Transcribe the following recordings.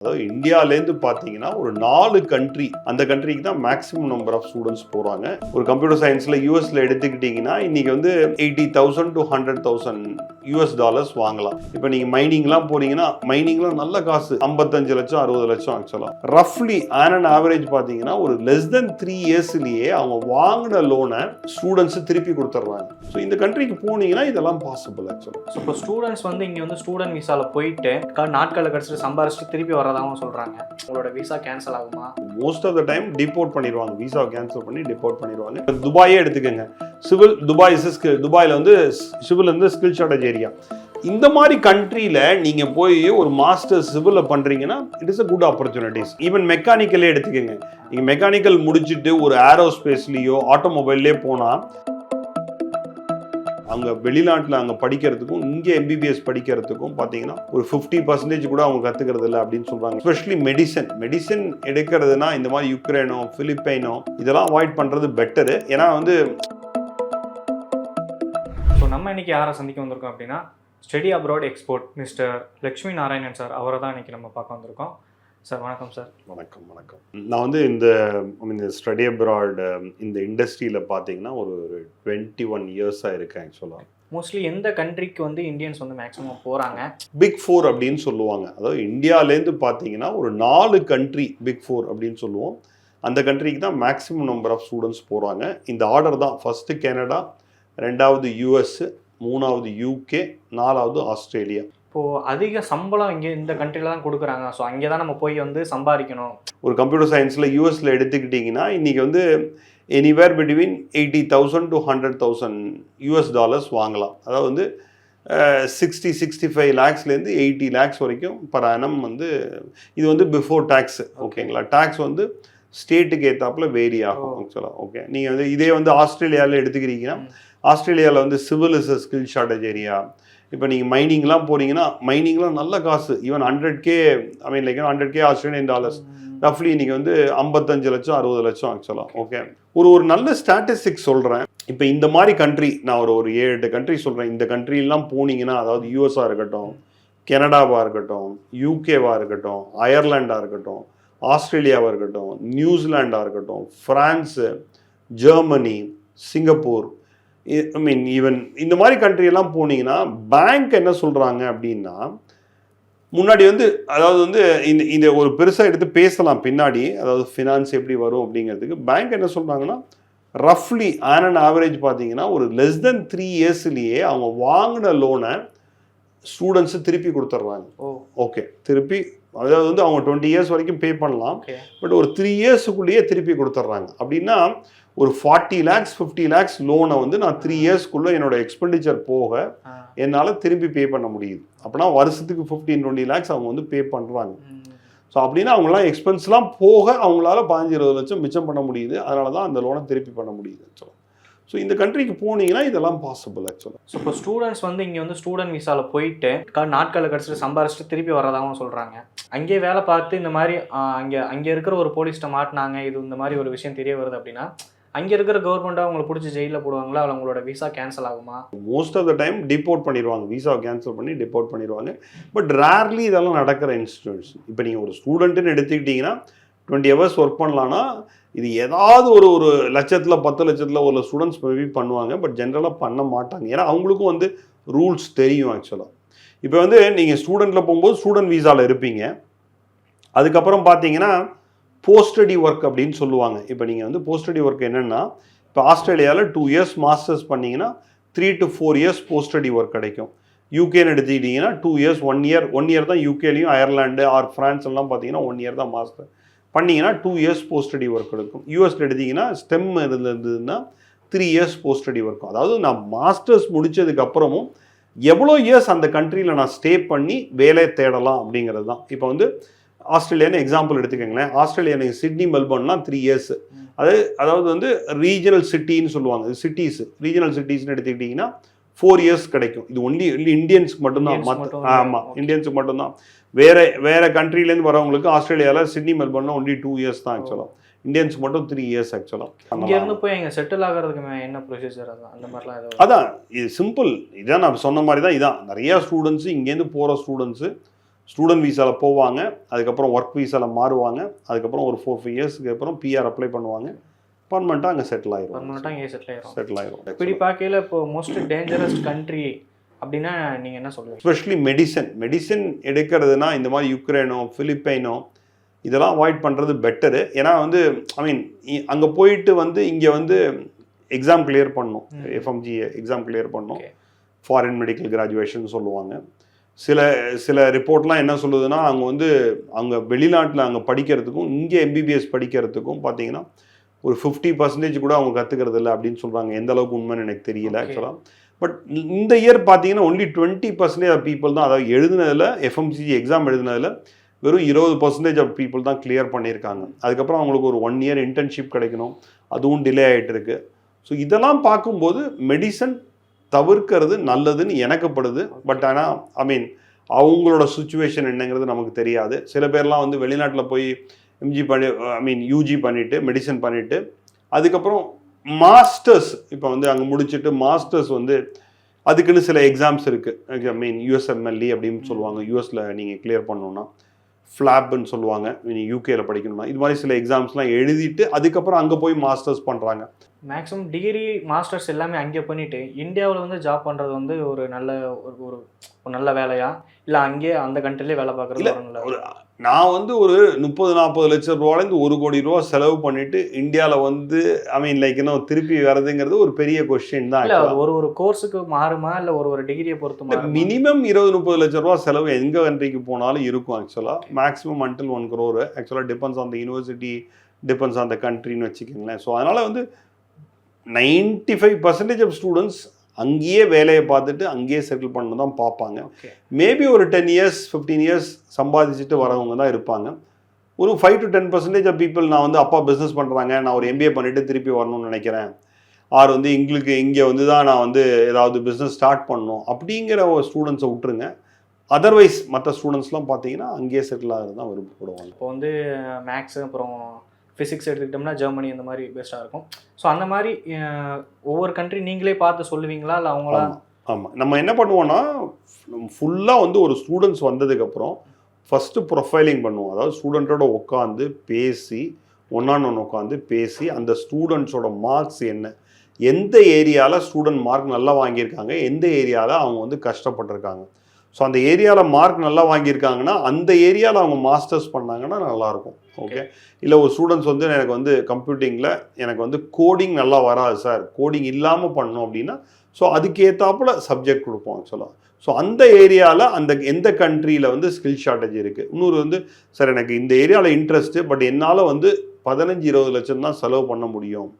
அதாவது இந்தியாவிலேருந்து பார்த்தீங்கன்னா ஒரு நாலு கண்ட்ரி அந்த கண்ட்ரிக்கு தான் மேக்ஸிமம் நம்பர் ஆஃப் ஸ்டூடெண்ட்ஸ் போகிறாங்க ஒரு கம்ப்யூட்டர் சயின்ஸில் யூஎஸில் எடுத்துக்கிட்டிங்கன்னா இன்றைக்கி வந்து eighty thousand to hundred thousand US dollars வாங்கலாம். இப்போ நீங்கள் மைனிங்லாம் போனீங்கன்னா மைனிங்லாம் நல்ல காசு. ஐம்பத்தஞ்சு லட்சம் அறுபது லட்சம் ஆக்சுவலாக ரஃப்லி ஆன் அண்ட் ஆவரேஜ் பார்த்தீங்கன்னா ஒரு லெஸ் தென் த்ரீ இயர்ஸ்லேயே அவங்க வாங்கின லோனை ஸ்டூடெண்ட்ஸு திருப்பி கொடுத்துட்றாங்க ஸோ இந்த கண்ட்ரிக்கு போனீங்கன்னா இதெல்லாம் பாசிபிள் ஆக்சுவலாக ஸோ இப்போ ஸ்டூடெண்ட்ஸ் வந்து இங்கே வந்து ஸ்டூடெண்ட் விசாவில் போயிட்டு நாட்களில் கிடச்சிட்டு சம்பாரிச்சிட்டு திருப்பி வரதாகவும் சொல்கிறாங்க உங்களோட விசா கேன்சல் ஆகுமா? Most of the time deport பண்ணிடுவாங்க விசா கேன்சல் பண்ணி டிபோர்ட் பண்ணிடுவாங்க இப்போ துபாயே எடுத்துக்கோங்க. சிவில் துபாய் துபாயில் வந்து சிவில் வந்து ஸ்கில் ஷார்டேஜ் ஏரியா இந்த மாதிரி கண்ட்ரியில் நீங்கள் போய் ஒரு மாஸ்டர் சிவிலில் பண்ணுறீங்கன்னா it is a good opportunities even மெக்கானிக்கலே எடுத்துக்கோங்க. நீங்கள் மெக்கானிக்கல் முடிச்சுட்டு ஒரு ஏரோஸ்பேஸ்லேயோ ஆட்டோமொபைல்லே போனால் அங்கே வெளிநாட்டில் அங்கே படிக்கிறதுக்கும் இங்கே எம்பிபிஎஸ் படிக்கிறதுக்கும் பார்த்தீங்கன்னா ஒரு ஃபிஃப்டி பர்சன்டேஜ் கூட அவங்க கற்றுக்கிறது இல்லை அப்படின்னு சொல்கிறாங்க எஸ்பெஷலி மெடிசன் மெடிசன் எடுக்கிறதுனா இந்த மாதிரி யுக்ரைனோ பிலிப்பைனோ இதெல்லாம் அவாய்ட் பண்ணுறது பெட்டரு ஏன்னா வந்து ஸோ நம்ம இன்னைக்கு யாரை சந்திக்க வந்திருக்கோம் அப்படின்னா study abroad export mister Lakshmi Narayanan sir அவரை தான் இன்னைக்கு நம்ம பார்க்க வந்திருக்கோம். சார் வணக்கம் சார். வணக்கம் வணக்கம். நான் வந்து இந்த I mean, இந்த ஸ்டடி அப்ராட் இந்த இண்டஸ்ட்ரியில் பார்த்தீங்கன்னா ஒரு டுவெண்ட்டி ஒன் இயர்ஸாக இருக்கேன் ஆக்சுவலாக மோஸ்ட்லி எந்த கண்ட்ரிக்கு வந்து இந்தியன்ஸ் வந்து மேக்ஸிமம் போகிறாங்க பிக் ஃபோர் அப்படின்னு சொல்லுவாங்க. அதாவது இந்தியாவிலேருந்து பார்த்தீங்கன்னா ஒரு நாலு கண்ட்ரி பிக் ஃபோர் அப்படின்னு சொல்லுவோம். அந்த கண்ட்ரிக்கு தான் மேக்ஸிமம் நம்பர் ஆஃப் ஸ்டூடெண்ட்ஸ் போகிறாங்க இந்த ஆர்டர் தான். ஃபஸ்ட்டு கனடா ரெண்டாவது யூஎஸ் மூணாவது யூகே நாலாவது ஆஸ்திரேலியா இப்போது அதிக சம்பளம் இங்கே இந்த கண்ட்ரியில் தான் கொடுக்குறாங்க. ஸோ அங்கே தான் நம்ம போய் வந்து சம்பாதிக்கணும். ஒரு கம்ப்யூட்டர் சயின்ஸில் யூஎஸில் எடுத்துக்கிட்டிங்கன்னா இன்றைக்கி வந்து anywhere between eighty thousand to hundred thousand US dollars வாங்கலாம். அதாவது வந்து சிக்ஸ்டி சிக்ஸ்டி ஃபைவ் லேக்ஸ்லேருந்து எயிட்டி லேக்ஸ் வரைக்கும் பர் annum வந்து இது வந்து பிஃபோர் டேக்ஸ் ஓகேங்களா? டேக்ஸ் வந்து ஸ்டேட்டுக்கு ஏற்றாப்புல வேரி ஆகும். ஆக்சுவலாக ஓகே நீங்கள் வந்து இதே வந்து ஆஸ்திரேலியாவில் எடுத்துக்கிறீங்கன்னா ஆஸ்திரேலியாவில் வந்து civil is skill shortage area இப்போ நீங்கள் மைனிங்லாம் போகிறீங்கன்னா மைனிங்லாம் நல்ல காசு. Even hundred K I mean like hundred K Australian dollars ரஃப்லி இன்னைக்கு வந்து ஐம்பத்தஞ்சு லட்சம் அறுபது லட்சம் ஆக்சுவலாக ஓகே ஒரு ஒரு நல்ல ஸ்டாட்டிஸ்டிக்ஸ் சொல்கிறேன் இப்போ இந்த மாதிரி கண்ட்ரி நான் ஒரு ஒரு ஏழு எட்டு கண்ட்ரி சொல்கிறேன் இந்த கண்ட்ரிலாம் போனீங்கன்னா அதாவது யூஎஸ்ஆ இருக்கட்டும் கனடாவாக இருக்கட்டும் யூகேவாக இருக்கட்டும் அயர்லாண்டாக இருக்கட்டும் ஆஸ்திரேலியாவாக இருக்கட்டும் நியூசிலாண்டாக இருக்கட்டும் France Germany Singapore I mean even இந்த மாதிரி கண்ட்ரியெல்லாம் போனீங்கன்னா பேங்க் என்ன சொல்கிறாங்க அப்படின்னா முன்னாடி வந்து அதாவது வந்து இந்த இந்த ஒரு பெருசாக எடுத்து பேசலாம் பின்னாடி அதாவது ஃபினான்ஸ் எப்படி வரும் அப்படிங்கிறதுக்கு பேங்க் என்ன சொல்கிறாங்கன்னா ரஃப்லி ஆன் அண்ட் ஆவரேஜ் பார்த்தீங்கன்னா ஒரு லெஸ் தென் த்ரீ இயர்ஸ்லேயே அவங்க வாங்கின லோனை ஸ்டூடெண்ட்ஸு திருப்பி கொடுத்துட்றாங்க. ஓ. ஓகே திருப்பி அதாவது வந்து அவங்க டுவெண்ட்டி இயர்ஸ் வரைக்கும் பே பண்ணலாம். பட் ஒரு த்ரீ இயர்ஸுக்குள்ளேயே திருப்பி கொடுத்துட்றாங்க. அப்படின்னா ஒரு ஃபார்ட்டி லேக்ஸ் ஃபிஃப்டி லேக்ஸ் லோனை வந்து நான் த்ரீ இயர்ஸ்க்குள்ளே என்னோட எக்ஸ்பெண்டிச்சர் போக என்னால் திரும்பி பே பண்ண முடியுது. அப்படின்னா வருஷத்துக்கு ஃபிஃப்டீன் டுவெண்ட்டி லேக்ஸ் அவங்க வந்து பே பண்ணுறாங்க ஸோ அப்படின்னா அவங்களாம் எக்ஸ்பென்ஸ்லாம் போக அவங்களால பதினஞ்சு இருபது லட்சம் மிச்சம் பண்ண முடியுது. அதனால தான் அந்த லோனை திருப்பி பண்ண முடியுது ஆக்சுவலாக ஸோ இந்த கண்ட்ரிக்கு போனீங்கன்னா இதெல்லாம் பாசிபிள் ஆக்சுவலாக ஸோ இப்போ ஸ்டூடெண்ட்ஸ் வந்து இங்கே வந்து ஸ்டூடெண்ட் விசாவில் போயிட்டு நாட்களை கழிச்சிட்டு சம்பாரிச்சிட்டு திருப்பி வரதாகவும் சொல்கிறாங்க அங்கேயே வேலை பார்த்து இந்த மாதிரி அங்கே அங்கே இருக்கிற ஒரு போலீஸ்ட்ட மாட்டினாங்க இது இந்த மாதிரி ஒரு விஷயம் தெரிய வருது அப்படின்னா அங்கே இருக்கிற கவர்மெண்ட்டாக அவங்களை பிடிச்சி ஜெயிலில் போடுவாங்களா? அவங்களோட விசா கேன்சல் ஆகுமா? Most of the time deport பண்ணிடுவாங்க. விசா கேன்சல் பண்ணி டிபோர்ட் பண்ணிடுவாங்க. பட் ரேர்லி இதெல்லாம் நடக்கிற இன்ஸ்டியூட்ஸ் இப்போ நீங்கள் ஒரு ஸ்டூடெண்ட்டுன்னு எடுத்துக்கிட்டிங்கன்னா டுவெண்ட்டி ஹவர்ஸ் ஒர்க் பண்ணலான்னா இது ஏதாவது ஒரு ஒரு லட்சத்தில் பத்து லட்சத்தில் ஒரு ஸ்டூடெண்ட்ஸ் மேபி பண்ணுவாங்க பட் ஜென்ரலாக பண்ண மாட்டாங்க. ஏன்னா அவங்களுக்கும் வந்து ரூல்ஸ் தெரியும் ஆக்சுவலாக இப்போ வந்து நீங்கள் ஸ்டூடெண்ட்டில் போகும்போது ஸ்டூடெண்ட் வீசாவில் இருப்பீங்க. அதுக்கப்புறம் பார்த்தீங்கன்னா போஸ்டடி ஒர்க் அப்படின்னு சொல்லுவாங்க. இப்போ நீங்கள் வந்து போஸ்டடி ஒர்க் என்னென்னா இப்போ ஆஸ்திரேலியாவில் டூ இயர்ஸ் மாஸ்டர்ஸ் பண்ணிங்கன்னா three to four years post study work கிடைக்கும். யூகேன்னு எடுத்துக்கிட்டிங்கன்னா two years one year one year தான் யூகேலையும் அயர்லாண்டு ஆர் ஃப்ரான்ஸ் எல்லாம் பார்த்தீங்கன்னா ஒன் இயர் தான் மாஸ்டர் பண்ணீங்கன்னா two years post study work எடுக்கும். யூஎஸ்ல எடுத்தீங்கன்னா ஸ்டெம் இருந்ததுன்னா த்ரீ இயர்ஸ் போஸ்டடி ஒர்க் அதாவது நான் மாஸ்டர்ஸ் முடிச்சதுக்கு அப்புறமும் எவ்வளோ இயர்ஸ் அந்த கண்ட்ரியில் நான் ஸ்டே பண்ணி வேலை தேடலாம் அப்படிங்கிறது தான். இப்போ வந்து ஆஸ்திரேலியான்னு எக்ஸாம்பிள் எடுத்துக்கோங்களேன். ஆஸ்திரேலியா சிட்னி மெல்பர்ன்லாம் த்ரீ இயர்ஸ் அது அதாவது வந்து ரீஜனல் சிட்டின்னு சொல்லுவாங்க. சிட்டிஸ் ரீஜனல் சிட்டிஸ்னு எடுத்துக்கிட்டிங்கன்னா ஃபோர் இயர்ஸ் கிடைக்கும். இது ஒன்லி ஒன்லி இந்தியன்ஸ்க்கு மட்டும்தான். மற்ற ஆமாம். இந்தியன்ஸுக்கு மட்டும்தான். வேற வேற கண்ட்ரிலேருந்து வரவங்களுக்கு ஆஸ்திரேலியாவில் சிட்னி மெல்பர்னா ஒன்லி டூ இயர்ஸ் தான் ஆக்சுவலாக இந்தியன்ஸ்க்கு மட்டும் த்ரீ இயர்ஸ் ஆக்சுவலாக இங்க இருந்து போய் அங்கே செட்டில் ஆகிறதுக்கு என்ன ப்ரொசீஜர் அதான் அந்த மாதிரிலாம் அதான் இது சிம்பிள் இதான் நான் சொன்ன மாதிரி தான் இதான். நிறையா ஸ்டூடெண்ட்ஸு இங்கேருந்து போகிற ஸ்டூடெண்ட்ஸு ஸ்டூடெண்ட் விசாவில் போவாங்க. அதுக்கப்புறம் ஒர்க் விசாவில் மாறுவாங்க. அதுக்கப்புறம் ஒரு ஃபோர் ஃபைவ் இயர்ஸ்க்கு அப்புறம் பிஆர் அப்ளை பண்ணுவாங்க. பர்மனெண்ட்டாக அங்கே செட்டில் ஆயிரும். பர்மனெண்ட்டாக இங்கே செட்டில் ஆயிரும். செட்டில் ஆயிரும். இப்படி பார்க்கையில இப்போ மோஸ்ட் டேஞ்சரஸ் கண்ட்ரி அப்படின்னா நீங்க என்ன சொல்லுவீங்க எஸ்பெஷலி மெடிசன் மெடிசன் எடுக்கிறதுனா இந்த மாதிரி யுக்ரைனோ பிலிப்பைனோ இதெல்லாம் அவாய்ட் பண்ணுறது பெட்டரு ஏன்னா வந்து ஐ மீன் அங்கே போயிட்டு வந்து இங்கே வந்து எக்ஸாம் கிளியர் பண்ணணும். எஃப்எம்ஜி எக்ஸாம் கிளியர் பண்ணணும். ஃபாரின் மெடிக்கல் கிராஜுவேஷன் சொல்லுவாங்க. சில சில ரிப்போர்ட்லாம் என்ன சொல்லுதுன்னா அவங்க வந்து அவங்க வெளிநாட்டில் அங்கே படிக்கிறதுக்கும் இங்கே எம்பிபிஎஸ் படிக்கிறதுக்கும் பார்த்தீங்கன்னா ஒரு ஃபிஃப்டி பர்சன்டேஜ் கூட அவங்க கற்றுக்கிறது இல்லை அப்படின்னு சொல்கிறாங்க எந்த அளவுக்கு உண்மைன்னு எனக்கு தெரியல. ஆக்சுவலாக பட் இந்த இயர் பார்த்தீங்கன்னா only twenty percentage of people தான் அதாவது எழுதுனதில் எஃப்எம்சிஜி எக்ஸாம் எழுதுனதில் வெறும் இருபது பர்சன்டேஜ் ஆஃப் பீப்புள் தான் கிளியர் பண்ணியிருக்காங்க. அதுக்கப்புறம் அவங்களுக்கு ஒரு ஒன் இயர் இன்டர்ன்ஷிப் கிடைக்கணும். அதுவும் டிலே ஆகிட்டு இருக்கு. ஸோ இதெல்லாம் பார்க்கும்போது மெடிசன் தவிர்க்கிறது நல்லதுன்னு எனக்குப்படுது. பட் ஆனால் ஐ மீன் அவங்களோட சுச்சுவேஷன் என்னங்கிறது நமக்கு தெரியாது. சில பேர்லாம் வந்து வெளிநாட்டில் போய் எம்ஜி பண்ணி ஐ மீன் யூஜி பண்ணிவிட்டு மெடிசன் பண்ணிவிட்டு அதுக்கப்புறம் மாஸ்டர்ஸ் இப்போ வந்து அங்கே முடிச்சுட்டு மாஸ்டர்ஸ் வந்து அதுக்குன்னு சில எக்ஸாம்ஸ் இருக்குது ஐ மீன் யூஎஸ்எம்எல்இ அப்படின்னு சொல்லுவாங்க. யூஎஸில் நீங்கள் கிளியர் பண்ணணும்னா ஃப்ளாப்னு சொல்லுவாங்க. நீங்கள் யூகேல படிக்கணும்னா இது மாதிரி சில எக்ஸாம்ஸ்லாம் எழுதிட்டு அதுக்கப்புறம் அங்கே போய் மாஸ்டர்ஸ் பண்ணுறாங்க மேக்ஸிமம் டிகிரி மாஸ்டர்ஸ் எல்லாமே அங்கே பண்ணிட்டு இந்தியாவில் வந்து ஜாப் பண்றது வந்து ஒரு நல்ல ஒரு ஒரு நல்ல வேலையா? இல்ல அங்கேயே அந்த கண்ட்ரிலே வேலை பார்க்கறது ஒரு நான் வந்து ஒரு முப்பது நாற்பது லட்சம் ரூபாயிலேருந்து ஒரு கோடி ரூபா செலவு பண்ணிட்டு இந்தியாவில் வந்து ஐ மீன் லைக் இன்னும் திருப்பி வர்றதுங்கிறது ஒரு பெரிய கொஸ்டின் தான். ஒரு ஒரு கோர்ஸுக்கு மாறுமா இல்ல ஒரு ஒரு டிகிரியை பொறுத்து மினிமம் இருபது முப்பது லட்ச ரூபா செலவு எங்க கண்ட்ரிக்கு போனாலும் இருக்கும் ஆக்சுவலாக மேக்ஸிமம் அன்டில் ஒன் crore. ஆக்சுவலாக depends on the university depends on the கண்ட்ரின்னு வச்சுக்கோங்களேன். ஸோ அதனால் வந்து ninety five percentage of students அங்கேயே வேலையை பார்த்துட்டு அங்கேயே செட்டில் பண்ண தான் பார்ப்பாங்க மேபி ஒரு டென் இயர்ஸ் ஃபிஃப்டீன் இயர்ஸ் சம்பாதிச்சுட்டு வரவங்க தான் இருப்பாங்க. ஒரு five to ten percentage of people நான் வந்து அப்பா பிஸ்னஸ் பண்ணுறாங்க நான் ஒரு எம்பிஏ பண்ணிவிட்டு திருப்பி வரணும்னு நினைக்கிறேன். ஆர் வந்து எங்களுக்கு இங்கே வந்து தான் நான் வந்து ஏதாவது பிஸ்னஸ் ஸ்டார்ட் பண்ணணும் அப்படிங்கிற ஒரு ஸ்டூடெண்ட்ஸை விட்டுருங்க. அதர்வைஸ் மற்ற ஸ்டூடெண்ட்ஸ்லாம் பார்த்தீங்கன்னா அங்கேயே செட்டில் ஆகிறது தான் விருப்பப்படுவாங்க. இப்போ வந்து மேக்ஸ் அப்புறம் ஃபிசிக்ஸ் எடுத்துக்கிட்டோம்னா ஜெர்மனி இந்த மாதிரி பெஸ்ட்டாக இருக்கும். ஸோ அந்த மாதிரி ஒவ்வொரு கண்ட்ரி நீங்களே பார்த்து சொல்லுவீங்களா? இல்லை அவங்களா? ஆமாம் ஆமாம் நம்ம என்ன பண்ணுவோம்னா ஃபுல்லாக வந்து ஒரு ஸ்டூடெண்ட்ஸ் வந்ததுக்கப்புறம் ஃபஸ்ட்டு ப்ரொஃபைலிங் பண்ணுவோம். அதாவது ஸ்டூடெண்ட்டோட உட்காந்து பேசி ஒன்னான் ஒன்று உட்காந்து பேசி அந்த ஸ்டூடெண்ட்ஸோட மார்க்ஸ் என்ன? எந்த ஏரியாவில் ஸ்டூடெண்ட் மார்க் நல்லா வாங்கியிருக்காங்க? எந்த ஏரியாவில் அவங்க வந்து கஷ்டப்பட்டிருக்காங்க? ஸோ அந்த ஏரியாவில் மார்க் நல்லா வாங்கியிருக்காங்கன்னா அந்த ஏரியாவில் அவங்க மாஸ்டர்ஸ் பண்ணாங்கன்னா நல்லாயிருக்கும் ஓகே இல்லை ஒரு ஸ்டூடெண்ட்ஸ் வந்து எனக்கு வந்து கம்ப்யூட்டிங்கில் எனக்கு வந்து கோடிங் நல்லா வராது சார் கோடிங் இல்லாமல் பண்ணணும் அப்படின்னா ஸோ அதுக்கேற்றாப்புல சப்ஜெக்ட் கொடுப்போம் ஆக்சுவலாக ஸோ அந்த ஏரியாவில் அந்த எந்த கண்ட்ரியில் வந்து ஸ்கில் ஷார்ட்டேஜ் இருக்குது இன்னொரு வந்து சார் எனக்கு இந்த ஏரியாவில் இன்ட்ரெஸ்ட்டு பட் என்னால் வந்து பதினஞ்சு இருபது லட்சம் தான் செலவு பண்ண முடியும்.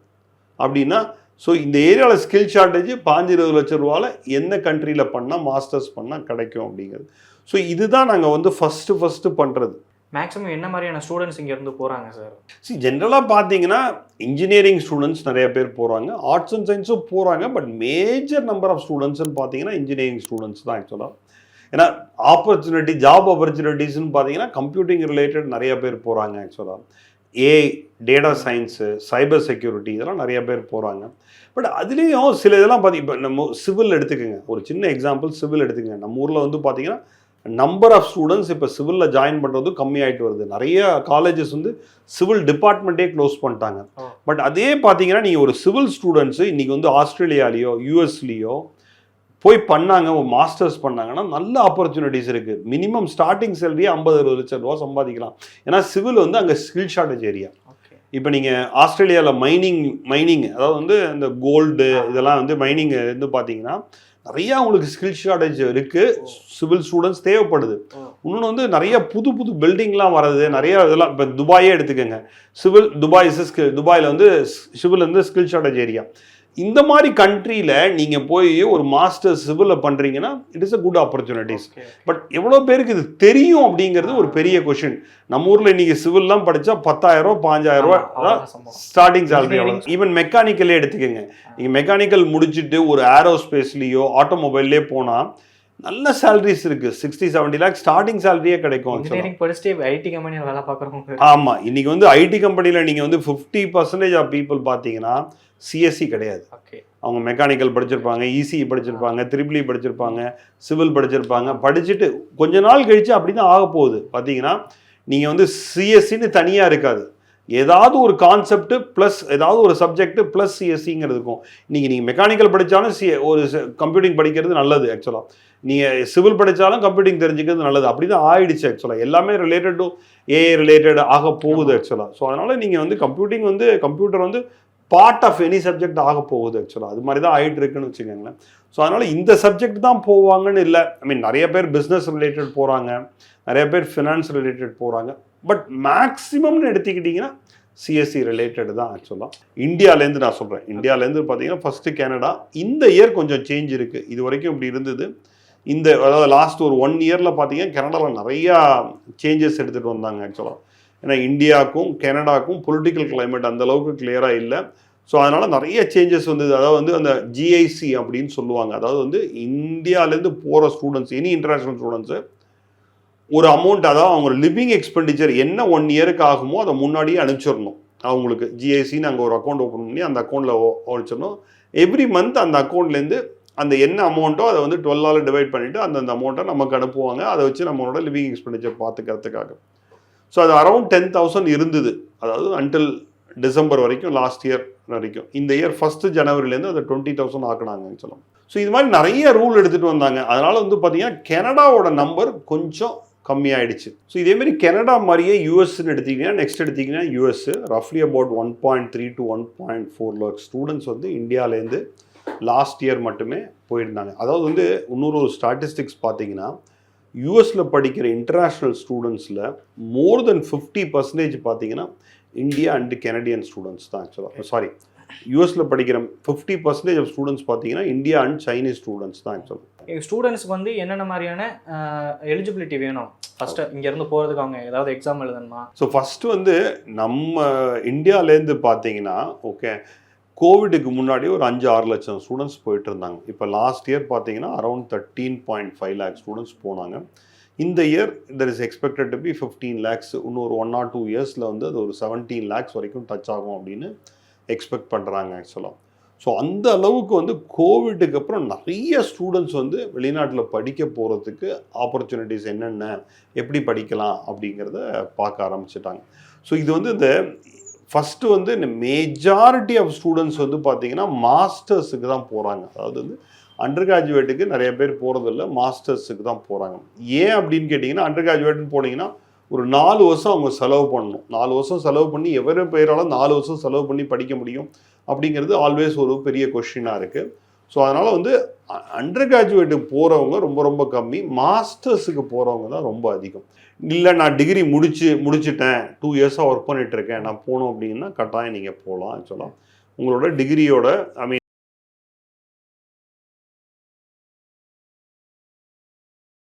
அப்படின்னா ஸோ இந்த ஏரியாவில் ஸ்கில் ஷார்ட்டேஜ் பாஞ்சு இருபது லட்சம் ரூபாவில் எந்த கண்ட்ரியில் பண்ணால் மாஸ்டர்ஸ் பண்ணால் கிடைக்கும் அப்படிங்கிறது. ஸோ இதுதான் நாங்கள் வந்து ஃபஸ்ட்டு ஃபஸ்ட்டு பண்ணுறது மேக்ஸிமம் என்ன மாதிரியான ஸ்டூடெண்ட்ஸ் இங்கேருந்து இருந்து சார் சி ஜென்ரலாக பார்த்தீங்கன்னா இன்ஜினியரிங் ஸ்டூடெண்ட்ஸ் நிறைய பேர் போகிறாங்க ஆர்ட்ஸ் அண்ட் சயின்ஸும் போகிறாங்க பட் மேஜர் நம்பர் ஆஃப் ஸ்டூடெண்ட்ஸ்னு பார்த்தீங்கன்னா இன்ஜினியரிங் ஸ்டூடெண்ட்ஸ் தான் ஆக்சுவலாக ஏன்னா ஆப்பர்ச்சுனிட்டி ஜாப் ஆப்பர்ச்சுனிட்டிஸ்னு பார்த்தீங்கன்னா கம்ப்யூட்டிங் ரிலேட்டட் நிறைய பேர் போகிறாங்க ஆக்சுவலாக ஏ டேட்டா சயின்ஸு சைபர் செக்யூரிட்டி இதெல்லாம் நிறைய பேர் போகிறாங்க பட் அதுலேயும் சில இதெல்லாம் பார்த்தி இப்போ நம்ம சிவில் எடுத்துக்கோங்க. ஒரு சின்ன எக்ஸாம்பிள் சிவில் எடுத்துக்கோங்க. நம்ம ஊரில் வந்து பார்த்தீங்கன்னா நம்பர் ஆஃப் ஸ்டூடெண்ட்ஸ் இப்போ சிவிலில் ஜாயின் பண்ணுறது கம்மியாயிட்டு வருது. நிறைய காலேஜஸ் வந்து சிவில் டிபார்ட்மெண்ட்டே க்ளோஸ் பண்ணிட்டாங்க. பட் அதே பார்த்தீங்கன்னா நீங்கள் ஒரு சிவில் ஸ்டூடெண்ட்ஸு இன்றைக்கி வந்து ஆஸ்திரேலியாலேயோ யூஎஸ்லேயோ போய் பண்ணாங்க ஒரு மாஸ்டர்ஸ் பண்ணாங்கன்னா நல்ல ஆப்பர்ச்சுனிட்டிஸ் இருக்குது மினிமம் ஸ்டார்டிங் சேலரியே ஐம்பது அறுபது லட்சம் ரூபா சம்பாதிக்கலாம். ஏன்னா சிவில் வந்து அங்கே ஸ்கில் ஷார்ட்டேஜ் ஏரியா இப்போ நீங்கள் ஆஸ்திரேலியாவில் மைனிங் மைனிங் அதாவது வந்து இந்த கோல்டு இதெல்லாம் வந்து மைனிங் வந்து பார்த்தீங்கன்னா நிறையா உங்களுக்கு ஸ்கில் ஷார்ட்டேஜ் இருக்குது சிவில் ஸ்டூடெண்ட்ஸ் தேவைப்படுது. இன்னொன்று வந்து நிறைய புது புது பில்டிங்லாம் வர்றது நிறைய இதெல்லாம் இப்போ துபாயே எடுத்துக்கோங்க. சிவில் துபாய் துபாயில் வந்து சிவில் வந்து ஸ்கில் ஷார்ட்டேஜ் ஏரியா இந்த மாதிரி கண்ட்ரியில் நீங்கள் போய் ஒரு மாஸ்டர் சிவிலில் பண்ணுறீங்கன்னா it is a good opportunities but எவ்வளோ பேருக்கு இது தெரியும் அப்படிங்கிறது ஒரு பெரிய கொஷின் நம்ம ஊரில் இன்னைக்கு சிவில்லாம் படித்தா பத்தாயிரம் பாஞ்சாயிரம் ரூபா. Starting salary Engineering. ஈவன் மெக்கானிக்கலே எடுத்துக்கோங்க. நீங்கள் மெக்கானிக்கல் முடிச்சுட்டு ஒரு ஏரோஸ்பேஸ்லேயோ ஆட்டோமொபைல்லே போனால் நல்ல சேலரிஸ் இருக்குது சிக்ஸ்டி செவன்ட்டி லேக் ஸ்டார்டிங் சேலரியே கிடைக்கும். இன்ஜினியரிங் படிச்சுட்டு ஐடி கம்பெனியில் வேலை பார்க்குறவங்க ஆமா. இன்னைக்கு வந்து ஐடி கம்பெனியில் நீங்கள் வந்து ஃபிஃப்டி பர்சன்டேஜ் ஆஃப் பீப்புள் பார்த்தீங்கன்னா சிஎஸ்சி கிடையாது. ஓகே அவங்க மெக்கானிக்கல் படிச்சிருப்பாங்க இசிஇ படிச்சிருப்பாங்க த்ரிபிளி படிச்சிருப்பாங்க சிவில் படிச்சிருப்பாங்க. படிச்சுட்டு கொஞ்ச நாள் கழிச்சு அப்படி தான் ஆக போகுது பார்த்தீங்கன்னா நீங்கள் வந்து சிஎஸ்சின்னு தனியாக இருக்காது. ஏதாவது ஒரு கான்செப்ட் ப்ளஸ் ஏதாவது ஒரு சப்ஜெக்ட் ப்ளஸ் சிஎஸ்சிங்கிறது இருக்கும். நீங்கள் நீங்கள் மெக்கானிக்கல் படித்தாலும் சி ஒரு கம்ப்யூட்டிங் படிக்கிறது நல்லது ஆக்சுவலாக நீங்கள் சிவில் படித்தாலும் கம்ப்யூட்டிங் தெரிஞ்சுக்கிறது நல்லது. அப்படி தான் ஆயிடுச்சு ஆக்சுவலாக எல்லாமே ரிலேட்டட் டு ஏஐ ரிலேட்டட் ஆக போகுது ஆக்சுவலாக ஸோ அதனால் நீங்கள் வந்து கம்ப்யூட்டிங் வந்து கம்ப்யூட்டர் வந்து பார்ட் ஆஃப் எனி சப்ஜெக்ட் ஆக போகுது ஆக்சுவலாக அது மாதிரி தான் ஆகிட்டு இருக்குன்னு வச்சுக்கோங்களேன். ஸோ அதனால் இந்த சப்ஜெக்ட் தான் போவாங்கன்னு இல்லை. ஐ மீன் நிறைய பேர் பிஸ்னஸ் ரிலேட்டட் போகிறாங்க நிறைய பேர் ஃபினான்ஸ் ரிலேட்டட் போகிறாங்க பட் மேக்ஸிமம்னு எடுத்துக்கிட்டிங்கன்னா சிஎஸ்சி ரிலேட்டட் தான் ஆக்சுவலாக இந்தியாவிலேருந்து நான் சொல்கிறேன் இந்தியாவிலேருந்து பார்த்தீங்கன்னா ஃபஸ்ட்டு கனடா இந்த இயர் கொஞ்சம் சேஞ்ச் இருக்குது இது வரைக்கும் இப்படி இருந்தது. இந்த அதாவது லாஸ்ட் ஒரு ஒன் இயரில் பார்த்தீங்கன்னா கனடாவில் நிறையா சேஞ்சஸ் எடுத்துகிட்டு வந்தாங்க ஆக்சுவலாக ஏன்னா இந்தியாவுக்கும் கனடாக்கும் பொலிட்டிக்கல் கிளைமேட் அந்த அளவுக்கு கிளியராக இல்லை. ஸோ அதனால் நிறைய சேஞ்சஸ் வந்தது. அதாவது வந்து அந்த ஜிஐசி அப்படின்னு சொல்லுவாங்க. அதாவது வந்து இந்தியாவிலேருந்து போகிற ஸ்டூடெண்ட்ஸ் எனி இன்டர்நேஷ்னல் ஸ்டூடெண்ட்ஸு ஒரு அமௌண்ட் அதாவது அவங்க லிவிங் எக்ஸ்பெண்டிச்சர் என்ன ஒன் இயருக்கு ஆகுமோ அதை முன்னாடியே அனுப்பிச்சிடணும். அவங்களுக்கு ஜிஐசின்னு அங்கே ஒரு அக்கௌண்ட் ஓப்பன் பண்ணி அந்த அக்கௌண்ட்டில் ஒழிச்சிடணும். எவ்ரி மந்த் அந்த அக்கௌண்ட்லேருந்து அந்த என்ன அமௌண்ட்டோ அதை வந்து டுவெல்லால் டிவைட் பண்ணிவிட்டு அந்தந்த அமௌண்ட்டை நமக்கு அனுப்புவாங்க. அதை வச்சு நம்மளோட லிவிங் எக்ஸ்பெண்டிச்சர் பார்த்துக்கிறதுக்காக ஸோ அது அரௌண்ட் டென் தௌசண்ட் இருந்தது. அதாவது அன்டில் டிசம்பர் வரைக்கும் லாஸ்ட் இயர் வரைக்கும். இந்த இயர் ஃபஸ்ட்டு ஜனவரிலேருந்து அதை டுவெண்ட்டி தௌசண்ட் ஆக்கினாங்கன்னு சொல்லலாம். ஸோ இது மாதிரி நிறைய ரூல் எடுத்துகிட்டு வந்தாங்க. அதனால் வந்து பார்த்திங்கன்னா கனடாவோட நம்பர் கொஞ்சம் கம்மியாயிடுச்சு. ஸோ இதேமாரி கனடா மாதிரியே யூஎஸ்ன்னு எடுத்தீங்கன்னா நெக்ஸ்ட் எடுத்தீங்கன்னா US ரஃப்லி about one point three to one point four lakh students வந்து இந்தியாவிலேருந்து லாஸ்ட் இயர் மட்டுமே போயிருந்தாங்க. அதாவது வந்து இன்னொரு ஒரு ஸ்டாட்டிஸ்டிக்ஸ் பார்த்தீங்கன்னா யூஎஸில் படிக்கிற இன்டர்நேஷ்னல் ஸ்டூடெண்ட்ஸில் மோர் தென் ஃபிஃப்டி பர்சன்டேஜ் பார்த்தீங்கன்னா இந்தியா அண்டு கெனடியன் ஸ்டூடெண்ட்ஸ் தான் ஆக்சுவலாக சாரி யூஎஸில் படிக்கிற ஃபிஃப்டி பர்சன்டேஜ் ஆஃப் ஸ்டூடெண்ட்ஸ் பார்த்தீங்கன்னா இந்தியா அண்ட் சைனீஸ் ஸ்டூடெண்ட்ஸ் தான் ஆக்சுவலாக ஸ்டூடெண்ட்ஸ்க்கு வந்து என்னென்ன மாதிரியான எலிஜிபிலிட்டி வேணும்? ஃபர்ஸ்ட் இங்கேருந்து போகிறதுக்கு அவங்க ஏதாவது எக்ஸாம் எழுதணுமா? ஸோ ஃபஸ்ட்டு வந்து நம்ம இந்தியாவிலேருந்து பார்த்தீங்கன்னா ஓகே கோவிடுக்கு முன்னாடி ஒரு அஞ்சு ஆறு லட்சம் ஸ்டூடெண்ட்ஸ் போயிட்டு இருந்தாங்க. இப்போ லாஸ்ட் இயர் பார்த்தீங்கன்னா around thirteen point five lakh students போனாங்க. இந்த year there is expected to be fifteen lakhs இன்னொரு ஒன் ஆர் டூ இயர்ஸில் வந்து அது ஒரு செவன்டீன் லேக்ஸ் வரைக்கும் டச் ஆகும் அப்படின்னு எக்ஸ்பெக்ட் பண்ணுறாங்க ஆக்சுவலாக ஸோ அந்த அளவுக்கு வந்து கோவிட்டுக்கு அப்புறம் நிறைய ஸ்டூடெண்ட்ஸ் வந்து வெளிநாட்டில் படிக்க போகிறதுக்கு ஆப்பர்ச்சுனிட்டிஸ் என்னென்ன எப்படி படிக்கலாம் அப்படிங்கிறத பார்க்க ஆரம்பிச்சிட்டாங்க. ஸோ இது வந்து இந்த ஃபஸ்ட்டு வந்து இந்த மேஜாரிட்டி ஆஃப் ஸ்டூடெண்ட்ஸ் வந்து பார்த்திங்கன்னா மாஸ்டர்ஸுக்கு தான் போகிறாங்க அதாவது வந்து அண்டர் கிராஜுவேட்டுக்கு நிறைய பேர் போகிறதில்ல மாஸ்டர்ஸுக்கு தான் போகிறாங்க ஏன் அப்படின்னு கேட்டிங்கன்னா அண்டர் கிராஜுவேட்னு போனீங்கன்னா ஒரு நாலு வருஷம் அவங்க செலவு பண்ணணும். நாலு வருஷம் செலவு பண்ணி எவ்வளோ பேரால் நாலு வருஷம் செலவு பண்ணி படிக்க முடியும் அப்படிங்கிறது ஆல்வேஸ் ஒரு பெரிய கொஷினாக இருக்குது ஸோ அதனால் வந்து அண்டர் கிராஜுவேட்டுக்கு போகிறவங்க ரொம்ப ரொம்ப கம்மி. மாஸ்டர்ஸுக்கு போகிறவங்க தான் ரொம்ப அதிகம். இல்லை நான் டிகிரி முடிச்சு முடிச்சிட்டேன். டூ இயர்ஸாக ஒர்க் பண்ணிட்டு இருக்கேன். நான் போகணும் அப்படின்னா கட்டாயம் நீங்கள் போகலாம் ஆக்சுவலாக உங்களோட டிகிரியோட ஐ மீன்